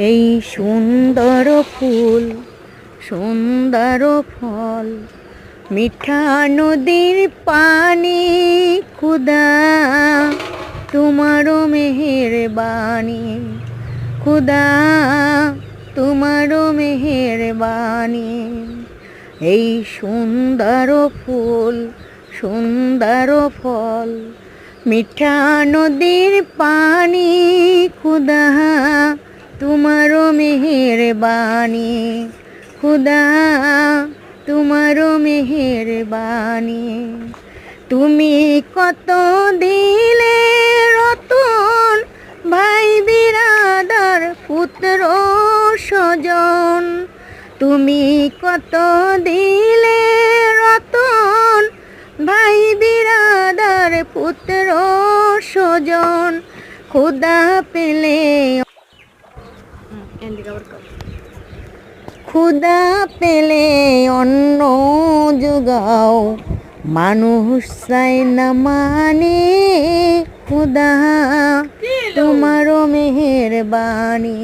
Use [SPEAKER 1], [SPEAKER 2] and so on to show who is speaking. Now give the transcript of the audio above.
[SPEAKER 1] এই সুন্দর ফুল, সুন্দর ফল, মিঠা নদীর পানি খুদা তোমারও মেহের বাণী খুদা তোমারও মেহের বাণী এই সুন্দর ফুল, সুন্দর ফল, মিঠা নদীর পানি খুদা তোমারও মেহের বাণী খুদা তোমারও মেহের বাণী তুমি কত দিলে রতন, ভাই বিরাদার পুত্র স্বজন। তুমি কত দিলে রতন, ভাই বিরাদার পুত্র স্বজন। খুদা পেলে খুদা পেলে অন্য যোগাও মানুষ চাই না মানে খুদা তোমারও মেহের বাণী